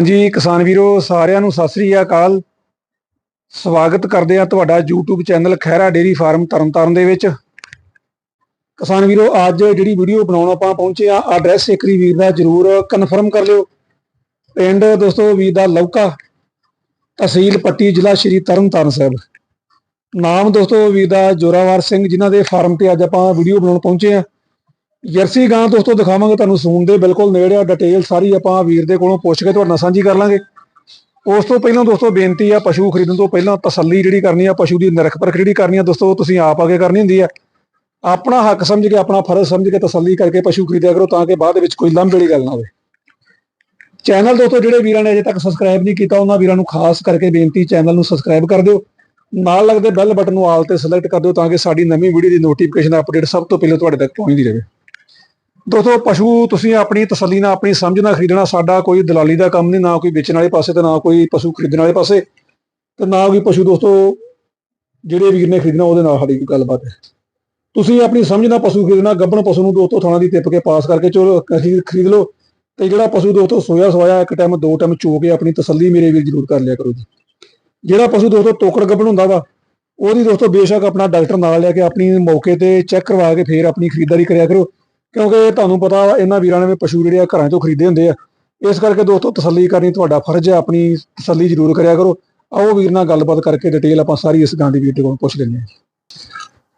ਹਾਂਜੀ, ਕਿਸਾਨ ਵੀਰੋ, ਸਾਰਿਆਂ ਨੂੰ ਸਤਿ ਸ੍ਰੀ ਅਕਾਲ। ਸਵਾਗਤ ਕਰਦੇ ਆ ਤੁਹਾਡਾ YouTube channel Khehra dairy farm Tarn Taran ਦੇ ਵਿੱਚ। ਕਿਸਾਨ ਵੀਰੋ, ਅੱਜ ਜਿਹੜੀ ਵੀਡੀਓ ਬਣਾਉਣ ਆਪਾਂ ਪਹੁੰਚੇ ਆ ਐਡਰੈਸ ਇੱਕਰੀ ਵੀਰ ਦਾ ਜਰੂਰ ਕਨਫਰਮ ਕਰ ਲਿਓ। ਪਿੰਡ ਦੋਸਤੋ, ਵੀਰ ਦਾ ਲੌਕਾ, ਤਹਿਸੀਲ ਪੱਟੀ, ਜ਼ਿਲ੍ਹਾ ਸ਼੍ਰੀ ਤਰਨਤਾਰਨ ਸਾਹਿਬ। ਨਾਮ ਦੋਸਤੋ, ਵੀਰ ਦਾ ਜੋਰਾਵਰ ਸਿੰਘ, ਜਿਨ੍ਹਾਂ ਦੇ ਫਾਰਮ ਤੇ ਅੱਜ ਆਪਾਂ ਵੀਡੀਓ ਬਣਾਉਣ ਪਹੁੰਚੇ ਆ ਜਰਸੀ ਗਾਂ ਦੋਸਤੋ ਦਿਖਾਵਾਂਗੇ ਤੁਹਾਨੂੰ ਸੂਣ ਦੇ ਬਿਲਕੁਲ ਨੇੜੇ ਆ ਡਿਟੇਲ ਸਾਰੀ ਆਪਾਂ ਵੀਰ ਦੇ ਕੋਲੋਂ ਪੁੱਛ ਕੇ ਤੁਹਾਡੇ ਨਾਲ ਸਾਂਝੀ ਕਰ ਲਾਂਗੇ। ਉਸ ਤੋਂ ਪਹਿਲਾਂ ਦੋਸਤੋ ਬੇਨਤੀ ਆ, ਪਸ਼ੂ ਖਰੀਦਣ ਤੋਂ ਪਹਿਲਾਂ ਤਸੱਲੀ ਜਿਹੜੀ ਕਰਨੀ ਆ, ਪਸ਼ੂ ਦੀ ਨਿਰਖ ਪਰਖ ਜਿਹੜੀ ਕਰਨੀ ਆ, ਦੋਸਤੋ ਤੁਸੀਂ ਆਪ ਆਗੇ ਕਰਨੀ ਹੁੰਦੀ ਆ। ਆਪਣਾ ਹੱਕ ਸਮਝ ਕੇ, ਆਪਣਾ ਫਰਜ਼ ਸਮਝ ਕੇ ਤਸੱਲੀ ਕਰਕੇ ਪਸ਼ੂ ਖਰੀਦਿਆ ਕਰੋ ਤਾਂ ਕਿ ਬਾਅਦ ਦੇ ਵਿੱਚ ਕੋਈ ਲੰਬੇ ਵਾਲੀ ਗੱਲ ਨਾ ਹੋਵੇ। ਚੈਨਲ ਦੋਸਤੋ ਜਿਹੜੇ ਵੀਰਾਂ ਨੇ ਅਜੇ ਤੱਕ ਸਬਸਕ੍ਰਾਈਬ ਨਹੀਂ ਕੀਤਾ, ਉਹਨਾਂ ਵੀਰਾਂ ਨੂੰ ਖਾਸ ਕਰਕੇ ਬੇਨਤੀ, ਚੈਨਲ ਨੂੰ ਸਬਸਕ੍ਰਾਈਬ ਕਰ ਦਿਓ। ਨਾਲ ਲੱਗਦੇ ਬੈਲ ਬਟਨ ਨੂੰ ਆਲ ਤੇ ਸਿਲੈਕਟ ਕਰ ਦਿਓ ਤਾਂ ਕਿ ਸਾਡੀ ਨਵੀਂ ਵੀਡੀਓ ਦੀ ਨੋਟੀਫਿਕੇਸ਼ਨ ਅਪਡੇਟ ਸਭ ਤੋਂ ਪਹਿਲਾਂ ਤੁਹਾਡੇ ਤੱਕ ਪਹੁੰਚਦੀ ਰਹੇ। ਦੋਸਤੋ, ਪਸ਼ੂ ਤੁਸੀਂ ਆਪਣੀ ਤਸੱਲੀ ਨਾਲ, ਆਪਣੀ ਸਮਝ ਨਾਲ ਖਰੀਦਣਾ ਸਾਡਾ ਕੋਈ ਦਲਾਲੀ ਦਾ ਕੰਮ ਨਹੀਂ, ਨਾ ਕੋਈ ਵੇਚਣ ਵਾਲੇ ਪਾਸੇ ਤੇ ਨਾ ਕੋਈ ਪਸ਼ੂ ਖਰੀਦਣ ਵਾਲੇ ਪਾਸੇ ਤੇ ਨਾ ਕੋਈ ਪਸ਼ੂ ਦੋਸਤੋ ਜਿਹੜੇ ਵੀਰ ਨੇ ਖਰੀਦਣਾ ਉਹਦੇ ਨਾਲ ਸਾਡੀ ਕੋਈ ਗੱਲਬਾਤ ਹੈ। ਤੁਸੀਂ ਆਪਣੀ ਸਮਝ ਨਾਲ ਪਸ਼ੂ ਖਰੀਦਣਾ ਗੱਬਣ ਪਸ਼ੂ ਨੂੰ ਦੋਸਤੋ ਥਾਣਾ ਦੀ ਟਿੱਪ ਕੇ ਪਾਸ ਕਰਕੇ ਚਲੋ, ਖਰੀਦ ਖਰੀਦ ਲਓ ਤੇ ਜਿਹੜਾ ਪਸ਼ੂ ਦੋਸਤੋ ਸੋਇਆ ਸੋਇਆ ਇੱਕ ਟਾਈਮ ਦੋ ਟਾਈਮ ਚੋ ਕੇ ਆਪਣੀ ਤਸੱਲੀ ਮੇਰੇ ਵੀਰ ਜ਼ਰੂਰ ਕਰ ਲਿਆ ਕਰੋ ਜੀ। ਜਿਹੜਾ ਪਸ਼ੂ ਦੋਸਤੋ ਤੋਕੜ ਗੱਬਣ ਹੁੰਦਾ ਵਾ, ਉਹਦੀ ਦੋਸਤੋ ਬੇਸ਼ੱਕ ਆਪਣਾ ਡਾਕਟਰ ਨਾਲ ਲੈ ਕੇ ਆਪਣੀ ਮੌਕੇ ਤੇ ਚੈੱਕ ਕਰਵਾ ਕੇ ਫੇਰ ਆਪਣੀ ਖਰੀਦਦਾਰੀ ਕਰਿਆ ਕਰੋ। ਕਿਉਂਕਿ ਤੁਹਾਨੂੰ ਪਤਾ ਵਾ ਇਹਨਾਂ ਵੀਰਾਂ ਨੇ ਵੀ ਪਸ਼ੂ ਜਿਹੜੇ ਆ ਘਰਾਂ ਚੋਂ ਖਰੀਦੇ ਹੁੰਦੇ ਆ। ਇਸ ਕਰਕੇ ਦੋਸਤੋ ਤਸੱਲੀ ਕਰਨੀ ਤੁਹਾਡਾ ਫਰਜ਼ ਹੈ ਆਪਣੀ ਤਸੱਲੀ ਜ਼ਰੂਰ ਕਰਿਆ ਕਰੋ। ਆਓ ਵੀਰ ਨਾਲ ਗੱਲਬਾਤ ਕਰਕੇ ਡਿਟੇਲ ਆਪਾਂ ਸਾਰੀ ਇਸ ਗਾਂ ਦੀ ਦੇ ਕੋਲ ਪੁੱਛ ਲੈਂਦੇ ਹਾਂ।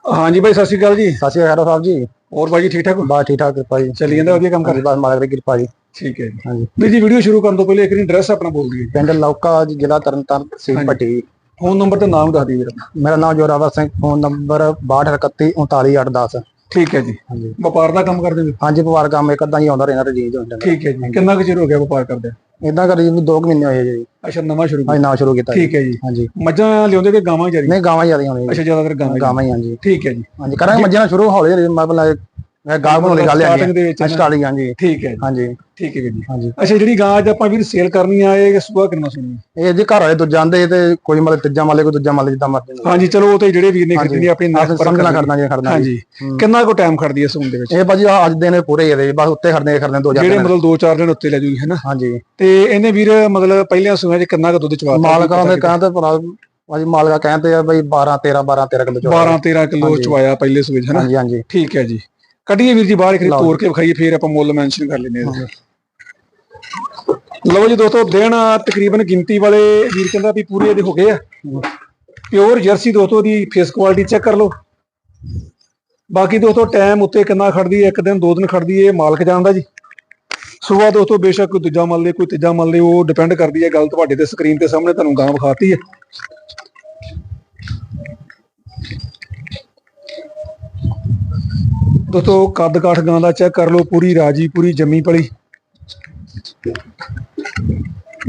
ਹਾਂਜੀ ਬਾਈ ਸਤਿ ਸ਼੍ਰੀ ਅਕਾਲ ਜੀ। ਸਤਿ ਸ਼੍ਰੀ ਅਕਾਲ ਸਾਹਿਬ ਜੀ। ਹੋਰ ਜੀ ਠੀਕ ਠਾਕ? ਬਸ ਠੀਕ ਠਾਕ ਕਿਰਪਾ ਜੀ ਚੱਲੀ ਜਾਂਦਾ ਵਧੀਆ ਕੰਮ ਕਰ? ਬਸ ਮਾਲਕ ਦੀ ਕਿਰਪਾ ਜੀ। ਠੀਕ ਹੈ ਜੀ। ਹਾਂਜੀ। ਵੀਰ ਜੀ ਵੀਡੀਓ ਸ਼ੁਰੂ ਕਰਨ ਤੋਂ ਪਹਿਲੇ ਇੱਕ ਵਾਰੀ ਐਡਰੈਸ ਆਪਣਾ ਬੋਲ ਦਈਏ ਪਿੰਡ ਲੌਕਾ ਜ਼ਿਲ੍ਹਾ ਤਰਨਤਾਰਨ। ਤਹਿਸੀਲ ਪੱਟੀ ਫੋਨ ਨੰਬਰ ਤੇ ਨਾਮ ਦੱਸ ਦਿਓ ਵੀਰ ਮੇਰਾ ਨਾਮ ਜੋਰਾਵਰ ਸਿੰਘ ਫੋਨ ਨੰਬਰ 6231 ਠੀਕ ਹੈ ਜੀ। ਹਾਂਜੀ। ਵਪਾਰ ਦਾ ਕੰਮ ਕਰਦੇ ਹੋ ਹਾਂਜੀ ਪਰਿਵਾਰ ਕੰਮ ਇੱਕ ਅੱਧਾ ਹੀ ਆਉਂਦਾ ਰਹਿੰਦਾ ਰਜੀਜ ਹੁੰਦਾ। ਠੀਕ ਹੈ ਜੀ। ਕਿੰਨਾ ਕੁ ਚਿਰ ਹੋ ਗਿਆ ਵਪਾਰ ਕਰਦੇ ਇਦਾਂ ਕਰੀ ਵੀ 2 ਮਹੀਨੇ ਹੋਏ ਜੀ। ਅੱਛਾ ਨਵਾਂ ਸ਼ੁਰੂ ਅੱਜ ਨਾ ਸ਼ੁਰੂ ਕੀਤਾ ਜੀ। ਠੀਕ ਹੈ ਜੀ। ਹਾਂਜੀ। ਮੱਝਾਂ ਲਿਆਉਂਦੇ ਕਿ ਗਾਵਾਂ ਜਾਰੀ ਨਹੀਂ ਗਾਵਾਂ ਜ਼ਿਆਦਾ ਆਉਂਦੀਆਂ ਅੱਛਾ ਜ਼ਿਆਦਾਤਰ ਗਾਵਾਂ ਜੀ। ਜੀ। ਗਾਵਾਂ ਹੀ ਹਾਂਜੀ। ਠੀਕ ਹੈ ਜੀ। ਹਾਂਜੀ ਕਰਾਂਗੇ ਮੱਝਾਂ ਨਾਲ ਸ਼ੁਰੂ ਹੌਲੀ ਹੌਲੀ। ਮਤਲਬ ਮੈਂ ਗਾਂ ਬਣਾਉਣ ਦੀ ਗੱਲ ਨਾ। ਸਟਾਰਟਿੰਗ ਹਾਂਜੀ। ਠੀਕ ਹੈ ਜੀ। ਹਾਂਜੀ। ਠੀਕ ਹੈ ਜੀ ਹਾਂਜੀ। ਅੱਛਾ ਜਿਹੜੀ ਗਾਂ ਅੱਜ ਆਪਾਂ ਵੀਰ ਸੇਲ ਕਰਨੀ ਆ ਇਹ ਸੁਆ ਕਿੰਨਾ ਸੁਣੀ ਇਹ ਜੀ ਘਰ ਵਾਲੇ ਤੋਂ ਜਾਂਦੇ ਤੇ ਕੋਈ ਮਤਲਬ ਤੀਜਾ ਮਾਲੇ ਕੋਈ ਦੂਜਾ ਮਾਲੇ ਜਿੱਦਾਂ ਮਰਜ਼ੀ ਹਾਂਜੀ ਚਲੋ ਉਹ ਤੇ ਜਿਹੜੇ ਵੀਰ ਨੇ ਖਰੀਦਣੀ ਆਪਣੀ ਪਰ ਸਮਝਣਾ ਖੜਨਾ ਜੀ ਖੜਨਾ ਹਾਂਜੀ। ਕਿੰਨਾ ਕੋ ਟਾਈਮ ਖੜਦੀ ਹੈ ਸੂਣ ਦੇ ਵਿੱਚ? ਇਹ ਭਾਜੀ ਅੱਜ ਦਿਨ ਪੂਰੇ ਇਹਦੇ ਬਸ ਉੱਤੇ ਖੜਨੇ ਖੜਨੇ ਦੋ ਜਿਹੜੇ ਜਾਂਦੇ ਮਤਲਬ 2-4 ਦਿਨ ਉੱਤੇ ਲੈ ਜੂਗੀ ਹੈ ਨਾ ਹਾਂਜੀ। ਤੇ ਇਹਨੇ ਵੀਰ ਮਤਲਬ ਪਹਿਲਿਆਂ ਸੂਆਂ 'ਚ ਕਿੰਨਾ ਕੁ ਦੁੱਧ ਚਵਾਤਾ ਮਾਲਕਾਂ ਦੇ ਕਹਿੰਦੇ ਭਰਾ ਭਾਜੀ ਮਾਲਕਾ ਕਹਿੰਦੇ ਆ ਬਈ 12 13 12 13 ਕਿਲੋ ਚੋਂ 12-13 ਕਿਲੋ ਹਾਂਜੀ। ਚਵਾਇਆ ਪਹਿਲੇ ਸੂਏ 'ਚ ਹੈ ਨਾ ਹਾਂਜੀ ਹਾਂਜੀ। ਠੀਕ ਹੈ ਜੀ। ਕੱਢੀਏ ਵੀਰ ਜੀ ਬਾਹਰ ਇੱਕ ਤੋੜ ਕੇ ਵਿਖਾਈਏ ਫੇਰ ਆਪਾਂ ਮੁੱਲ ਮੈਂਸ਼ਨ ਕਰ ਲੈਂਦੇ ਹਾਂ। ਲਓ ਜੀ ਦੋਸਤੋ, ਦਿਨ ਤਕਰੀਬਨ ਗਿਣਤੀ ਵਾਲੇ ਵੀਰ ਕਹਿੰਦਾ ਵੀ ਪੂਰੇ ਇਹਦੇ ਹੋ ਗਏ ਆ। ਪਿਓਰ ਜਰਸੀ ਦੋਸਤੋ ਦੀ ਫੇਸ ਕੁਆਲਿਟੀ ਚੈੱਕ ਕਰ ਲਓ। ਬਾਕੀ ਦੋਸਤੋ ਟਾਈਮ ਉੱਤੇ ਕਿੰਨਾ ਖੜਦੀ ਹੈ? ਇੱਕ ਦਿਨ, ਦੋ ਦਿਨ ਖੜਦੀ ਹੈ, ਇਹ ਮਾਲਕ ਜਾਣਦਾ ਜੀ। ਸੁਬਾ ਦੋਸਤੋ, ਬੇਸ਼ੱਕ ਕੋਈ ਦੂਜਾ ਮੰਨ ਲੇ, ਕੋਈ ਤੀਜਾ ਮੰਨ ਲੇ, ਉਹ ਡਿਪੈਂਡ ਕਰਦੀ ਹੈ ਗੱਲ ਤੁਹਾਡੇ ਤੇ ਸਕਰੀਨ ਤੇ ਸਾਹਮਣੇ, ਤੁਹਾਨੂੰ ਗਾਂ ਵਿਖਾਤੀ ਹੈ। ਦੋਸਤੋ ਕੱਦ ਕਾਠ ਗਾਂ ਦਾ ਚੈੱਕ ਕਰ ਲਓ, ਪੂਰੀ ਰਾਜੀ, ਪੂਰੀ ਜੰਮੀ ਪਲੀ।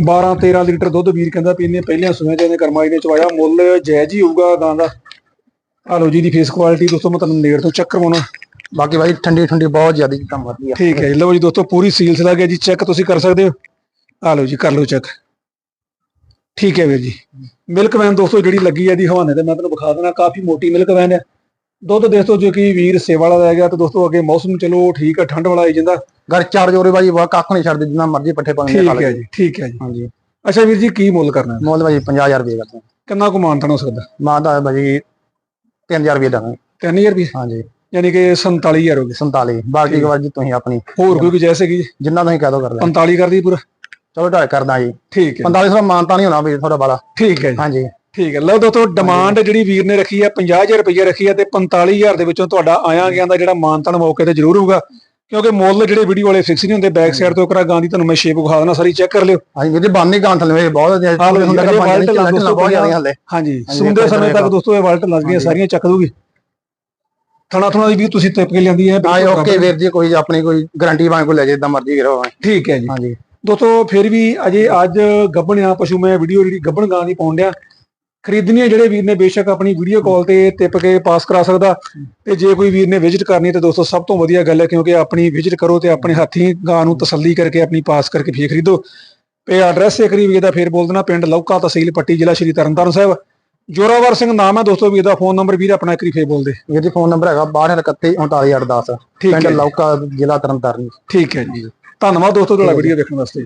12 13 ਲੀਟਰ ਦੁੱਧ ਵੀਰ ਕਹਿੰਦਾ ਵੀ ਪਹਿਲਿਆਂ ਸੁਣਿਆ ਜਾਂਦੇ ਕਰਮਾਈ ਨੇ ਚਵਾਇਆ ਮੁੱਲ ਜਾਇਜ਼ ਹੀ ਹੋਊਗਾ ਗਾਂ ਦਾ। ਆ ਲਓ ਜੀ ਦੀ ਫੇਸ ਕੁਆਲਿਟੀ ਦੋਸਤੋ, ਮੈਂ ਤੁਹਾਨੂੰ ਨੇੜ ਤੋਂ ਚੈੱਕ ਕਰਵਾਉਣਾ। ਬਾਕੀ ਭਾਈ ਠੰਡੀ ਠੰਡੀ ਬਹੁਤ ਜ਼ਿਆਦਾ ਕੰਮ ਕਰਦੀ ਆ ਠੀਕ ਹੈ ਜੀ। ਲਓ ਜੀ ਦੋਸਤੋ, ਪੂਰੀ ਸੀਲਸ ਲੱਗ ਗਿਆ ਜੀ। ਚੈੱਕ ਤੁਸੀਂ ਕਰ ਸਕਦੇ ਹੋ। ਆ ਲਓ ਜੀ, ਕਰ ਲਓ ਚੈੱਕ ਠੀਕ ਹੈ ਵੀਰ ਜੀ। ਮਿਲਕ ਵੈਨ ਦੋਸਤੋ, ਜਿਹੜੀ ਲੱਗੀ ਹੈ ਦੀ ਹਵਾਨੇ ਤੇ ਮੈਂ ਤੁਹਾਨੂੰ ਵਿਖਾ ਦੇਣਾ ਕਾਫੀ ਮੋਟੀ ਮਿਲਕ ਵੈਨ ਹੈ ਦੁੱਧ ਦੋਸਤੋ ਜੋ ਕਿ ਵੀਰ ਸੇਵਾ ਵਾਲਾ ਰਹਿ ਗਿਆ ਤੇ ਦੋਸਤੋ ਅੱਗੇ ਮੌਸਮ ਚਲੋ ਠੀਕ ਹੈ ਠੰਡ ਵਾਲਾ ਆਈ ਜਾਂਦਾ। ਘਰ ਚਾਰ ਜੋਰੇ ਭਾਜੀ ਵਾ ਕੱਖ ਨਹੀਂ ਛੱਡਦੇ ਜਿੰਨਾ ਮਰਜ਼ੀ ਪੱਠੇ ਪਾਉਂਦੇ ਠੀਕ ਹੈ ਜੀ ਠੀਕ ਹੈ ਜੀ। ਹਾਂਜੀ। ਅੱਛਾ ਵੀਰ ਜੀ ਕੀ ਮੁੱਲ ਕਰਨਾ? ਮੁੱਲ ਭਾਜੀ 50000 ਰੁਪਏ ਕਰਦੇ ਕਿੰਨਾ ਕੁ ਮਾਨਤਨ ਹੋ ਸਕਦਾ? ਮਾਂ ਦਾ ਭਾਜੀ 3000 ਰੁਪਏ ਦਾਂਗੇ 3000 ਰੁਪਏ? ਹਾਂਜੀ। ਯਾਨੀ ਕਿ 47000 ਹੋ ਗਏ। 47 ਬਾਕੀ ਦੀ ਭਾਜੀ ਤੁਸੀਂ ਆਪਣੀ ਹੋਰ ਕੋਈ ਗੁੰਜਾਇਸ਼ ਹੈਗੀ? ਜੀ ਜਿੰਨਾ ਤੁਸੀਂ ਕਹਿ ਦੋ ਕਰ ਲੈ 45 ਕਰ ਦੀ ਪੂਰਾ? ਚਲੋ ਢਾਈ ਕਰਦਾ ਜੀ ਠੀਕ ਹੈ। 45 ਸੌ ਮਾਨਤਾ ਨਹੀਂ ਹੋਣਾ ਵੀ ਤੁਹਾਡਾ ਬਾਲਾ ਠੀਕ ਹੈ ਜੀ। ਹਾਂਜੀ। ਠੀਕ ਹੈ। ਲਓ ਦੋਸਤੋ ਡਿਮਾਂਡ ਜਿਹੜੀ ਵੀਰ ਨੇ ਰੱਖੀ ਹੈ 50000 ਰੁਪਏ ਰੱਖੀ ਹੈ ਤੇ 45000 ਦੇ ਵਿੱਚੋਂ ਤੁਹਾਡਾ ਆਇਆ ਗਿਆ ਦਾ ਜਿਹੜਾ ਮਾਨਤਨ ਮੌਕੇ ਤੇ ਜ਼ਰੂਰ ਹੋਊਗਾ। ਕਿਉਂਕਿ ਮੁੱਲ ਜਿਹੜੇ ਵੀਡੀਓ ਵਾਲੇ ਫਿਕਸ ਨਹੀਂ ਹੁੰਦੇ ਬੈਕ ਸਾਈਡ ਤੋਂ ਕਰਾ ਗਾਂ ਦੀ ਤੁਹਾਨੂੰ ਮੈਂ ਸ਼ੇਪ ਵਿਖਾ ਦੇਣਾ ਸਾਰੀ ਚੈੱਕ ਕਰ ਲਿਓ। ਹਾਂਜੀ ਵੀਰੇ ਬੰਨ ਕਾਂ ਥਲੇ ਬਹੁਤ ਜੀ, ਹੁੰਦਾ ਕਿ ਵਾਲਟ ਦੋਸਤੋ ਬਹੁਤ ਜ਼ਿਆਦਾ ਹਲੇ ਹਾਂਜੀ ਸੁੰਦੇ ਸਮੇਂ ਤੱਕ ਦੋਸਤੋ ਇਹ ਵਾਲਟ ਲੱਗ ਗਈਆਂ। ਸਾਰੀਆਂ ਚੱਕ ਦੂਗੀ ਥਣਾ ਥਣਾ ਦੀ ਵੀ ਤੁਸੀਂ ਟਿਪ ਕੇ ਲਿਆਂਦੀ ਹੈ ਹਾਂ ਓਕੇ ਵੀਰ ਜੀ ਕੋਈ ਆਪਣੀ ਕੋਈ ਗਾਰੰਟੀ ਵਾਂਗ ਕੋ ਲੈ ਜੇ ਜਿੱਦਾਂ ਮਰਜ਼ੀ ਕਰੋ ਠੀਕ ਹੈ ਜੀ। ਹਾਂਜੀ। ਦੋਸਤੋ ਫਿਰ ਵੀ ਅਜੇ ਅੱਜ ਗੱਬਣਿਆ ਪਸ਼ੂ ਮੈਂ ਵੀਡੀਓ ਜਿਹੜੀ ਗੱਬਣ ਗਾਂ ਦੀ ਪਾਉਣ ਡਿਆ। ਖਰੀਦਣੀ ਜਿਹੜੇ ਵੀਰ ਨੇ ਬੇਸ਼ੱਕ ਆਪਣੀ ਵੀਡੀਓ ਕਾਲ ਤੇ ਟਿਪ ਕੇ ਪਾਸ ਕਰਾ ਸਕਦਾ। ਤੇ ਜੇ ਕੋਈ ਵੀਰ ਨੇ ਵਿਜ਼ਿਟ ਕਰਨੀ ਤੇ ਦੋਸਤੋ ਸਭ ਤੋਂ ਵਧੀਆ ਗੱਲ ਹੈ ਕਿਉਂਕਿ ਆਪਣੀ ਵਿਜ਼ਿਟ ਕਰੋ ਤੇ ਆਪਣੇ ਹੱਥੀਂ ਗਾਂ ਨੂੰ ਤਸੱਲੀ ਕਰਕੇ ਆਪਣੀ ਪਾਸ ਕਰਕੇ ਫੇਰ ਖਰੀਦੋ। ਤੇ ਐਡਰੈਸ ਇੱਕ ਵਾਰੀ ਵੀਰ ਦਾ ਫੇਰ ਬੋਲ ਦੇਣਾ ਪਿੰਡ ਲੌਕਾ ਤਹਿਸੀਲ ਪੱਟੀ ਜ਼ਿਲ੍ਹਾ ਸ਼੍ਰੀ ਤਰਨਤਾਰਨ ਸਾਹਿਬ। ਜੋਰਾਵਰ ਸਿੰਘ ਨਾਮ ਹੈ ਦੋਸਤੋ ਵੀਰ ਦਾ ਫੋਨ ਨੰਬਰ ਵੀਰ ਆਪਣਾ ਇੱਕ ਵਾਰੀ ਫੇਰ ਬੋਲ ਦੇ ਵੀਰ ਜੀ ਫੋਨ ਨੰਬਰ ਹੈਗਾ 6231 39810 ਠੀਕ ਪਿੰਡ ਹੈ ਜੀ। ਲੌਕਾ ਜ਼ਿਲ੍ਹਾ ਤਰਨਤਾਰਨ। ਠੀਕ ਹੈ ਜੀ। ਧੰਨਵਾਦ ਦੋਸਤੋ ਤੁਹਾਡਾ ਵੀਡੀਓ ਦੇਖਣ ਵਾਸਤੇ।